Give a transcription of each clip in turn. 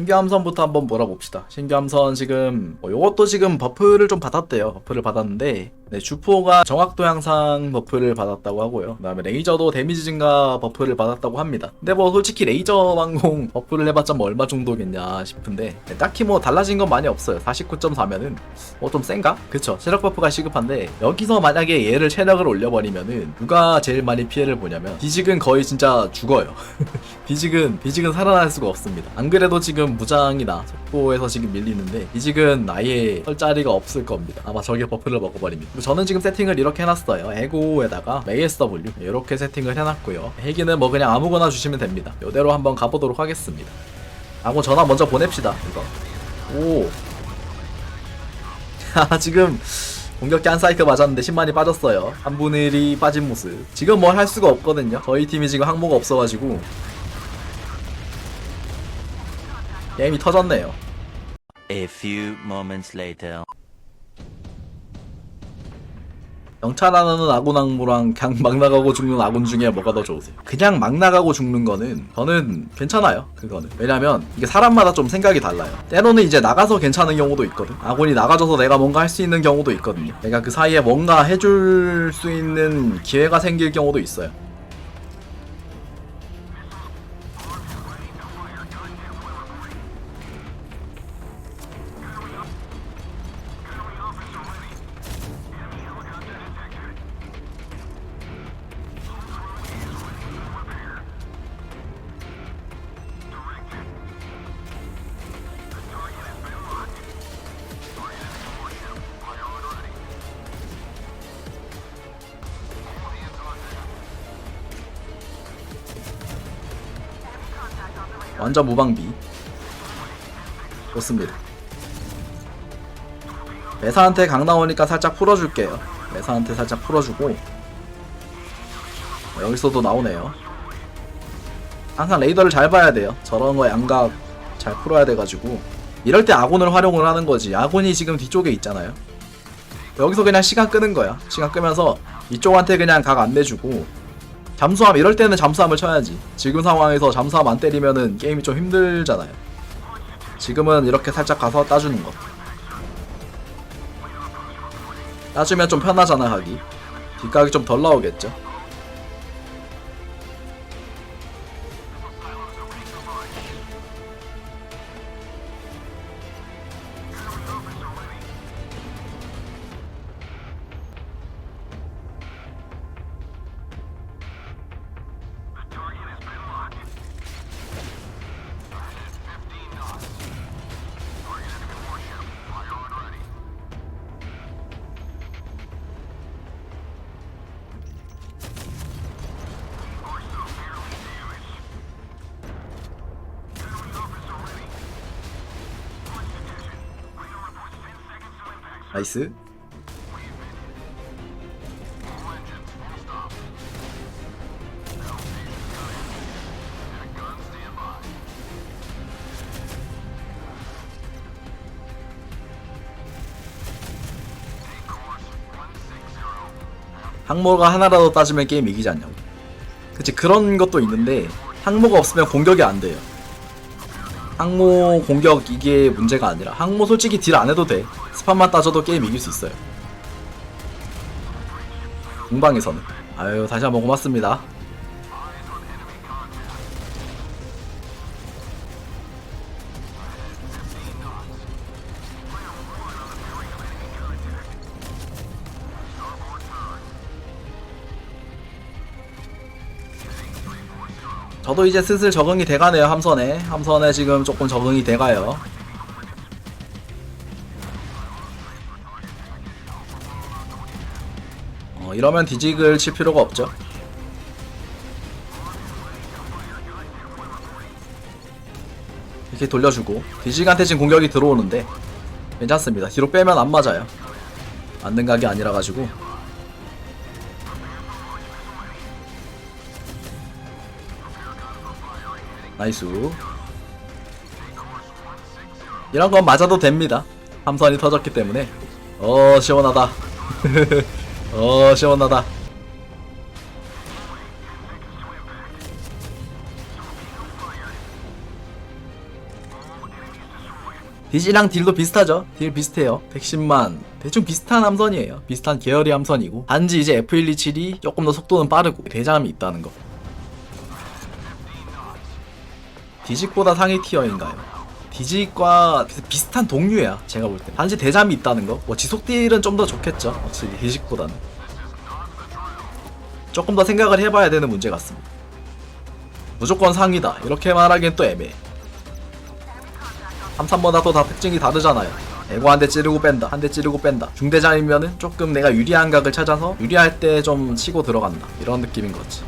신규 함선부터 한번 몰아봅시다. 신규 함선 지금 뭐 요것도 지금 버프를 좀 받았대요. 버프를 받았는데 네, 주포가 정확도 향상 버프를 받았다고 하고요. 그 다음에 레이저도 데미지 증가 버프를 받았다고 합니다. 근데 뭐 솔직히 레이저 방공 버프를 해봤자 뭐 얼마 정도겠냐 싶은데 네, 딱히 뭐 달라진 건 많이 없어요. 49.4면은 뭐 좀 센가? 그쵸. 체력 버프가 시급한데 여기서 만약에 얘를 체력을 올려버리면은 누가 제일 많이 피해를 보냐면 디직은 거의 진짜 죽어요. 디직은 디직은 살아날 수가 없습니다. 안 그래도 지금 무장이나 속도에서 지금 밀리는데 디직은 아예 설 자리가 없을 겁니다. 아마 저게 버프를 먹어버립니다. 저는 지금 세팅을 이렇게 해놨어요. 에고에다가 ASW 이렇게 세팅을 해놨고요. 헬기는 뭐 그냥 아무거나 주시면 됩니다. 이대로 한번 가보도록 하겠습니다. 아고 전화 먼저 보냅시다. 이거. 오. 아 지금 공격기 한 사이클 맞았는데 10만이 빠졌어요. 한 분의 1이 빠진 모습. 지금 뭘 할 수가 없거든요. 저희 팀이 지금 항모가 없어가지고 게임이 터졌네요. A few moments later. 영차라는 아군 항모랑 그냥 막 나가고 죽는 아군 중에 뭐가 더 좋으세요? 그냥 막 나가고 죽는 거는 저는 괜찮아요. 그거는 왜냐면 이게 사람마다 좀 생각이 달라요. 때로는 이제 나가서 괜찮은 경우도 있거든. 아군이 나가줘서 내가 뭔가 할 수 있는 경우도 있거든요. 내가 그 사이에 뭔가 해줄 수 있는 기회가 생길 경우도 있어요. 완전 무방비. 좋습니다. 메사한테 강 나오니까 살짝 풀어줄게요. 메사한테 살짝 풀어주고 어, 여기서도 나오네요. 항상 레이더를 잘 봐야 돼요. 저런 거 양각 잘 풀어야 돼가지고 이럴 때 아군을 활용을 하는 거지. 아군이 지금 뒤쪽에 있잖아요. 여기서 그냥 시간 끄는 거야. 시간 끄면서 이쪽한테 그냥 각 안 내주고 잠수함 이럴 때는 잠수함을 쳐야지. 지금 상황에서 잠수함 안 때리면은 게임이 좀 힘들잖아요. 지금은 이렇게 살짝 가서 따주는 거. 따주면 좀 편하잖아 하기. 뒷각이 좀 덜 나오겠죠. 나이스. 항모가 하나라도 따지면 게임 이기지 않냐고. 그치 그런 것도 있는데 항모가 없으면 공격이 안 돼요. 항모 공격 이게 문제가 아니라 항모 솔직히 딜 안 해도 돼. 스팟만 따져도 게임 이길 수 있어요. 공방에서는. 아유 다시 한번 고맙습니다. 저도 이제 슬슬 적응이 돼가네요 함선에 함선에 지금 조금 적응이 돼가요 어, 이러면 디직을 칠 필요가 없죠. 이렇게 돌려주고 디직한테 지금 공격이 들어오는데 괜찮습니다. 뒤로 빼면 안 맞아요. 맞는 각이 아니라 가지고. 나이스. 이런 건 맞아도 됩니다. 함선이 터졌기 때문에. 어 시원하다 어 시원하다. 디지랑 딜도 비슷하죠? 딜 비슷해요. 110만. 대충 비슷한 함선이에요. 비슷한 계열의 함선이고. 단지 이제 F127이 조금 더 속도는 빠르고 대잠이 있다는 거. 디직보다 상위 티어인가요? 디직과 비슷- 비슷한 동류야 제가 볼 때 단지 대잠이 있다는 거 뭐 지속 딜은 좀 더 좋겠죠 확실히 디직보다는. 조금 더 생각을 해봐야 되는 문제 같습니다. 무조건 상위다. 이렇게 말하기엔 또 애매해. 3, 3보다 또다 특징이 다르잖아요. 에고 한 대 찌르고 뺀다. 한 대 찌르고 뺀다. 중대장이면은 조금 내가 유리한 각을 찾아서 유리할 때 좀 치고 들어간다. 이런 느낌인 거지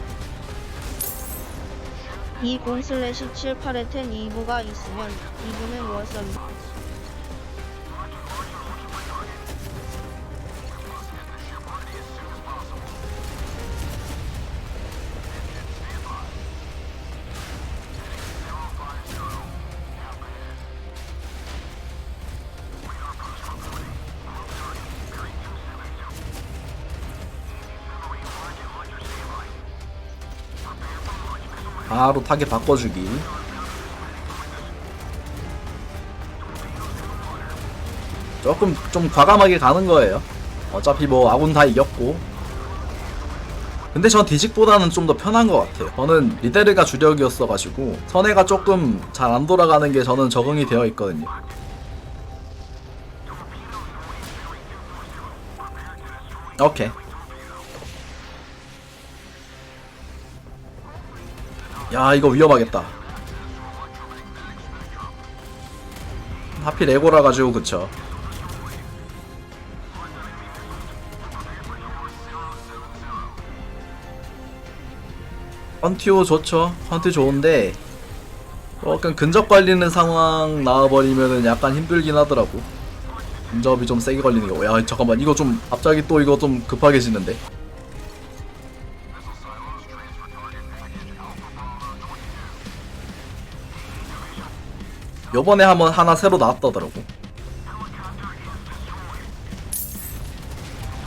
20 슬래시 78에 10 2부가 있으면 2부는 무엇 바로 타겟 바꿔주기. 조금 좀 과감하게 가는 거예요. 어차피 뭐 아군 다 이겼고. 근데 전 디직보다는 좀 더 편한 것 같아요. 저는 리데르가 주력이었어가지고 선회가 조금 잘 안 돌아가는 게 저는 적응이 되어 있거든요. 오케이 야 이거 위험하겠다. 하필 에고라 가지고 그쵸? 헌티오 좋죠? 헌티 좋은데 조금 근접 걸리는 상황 나와버리면은 약간 힘들긴 하더라고. 근접이 좀 세게 걸리는 거야 잠깐만 이거 좀 갑자기 또 이거 좀 급하게 지는데 요번에 한번 하나 새로 나왔다더라고.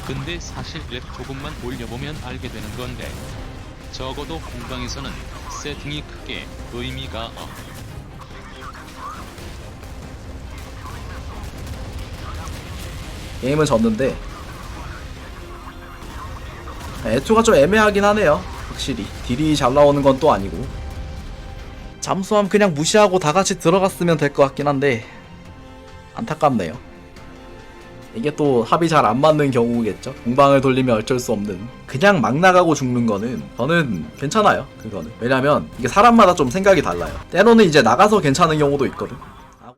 근데 사실 랩 조금만 올려보면 알게 되는 건데 적어도 공방에서는 세팅이 크게 의미가 없. 게임은 졌는데 에투가 좀 애매하긴 하네요 확실히. 딜이 잘 나오는 건 또 아니고 잠수함 그냥 무시하고 다 같이 들어갔으면 될 것 같긴 한데 안타깝네요. 이게 또 합이 잘 안 맞는 경우겠죠? 공방을 돌리면 어쩔 수 없는. 그냥 막 나가고 죽는 거는 저는 괜찮아요 그거는. 왜냐면 이게 사람마다 좀 생각이 달라요. 때로는 이제 나가서 괜찮은 경우도 있거든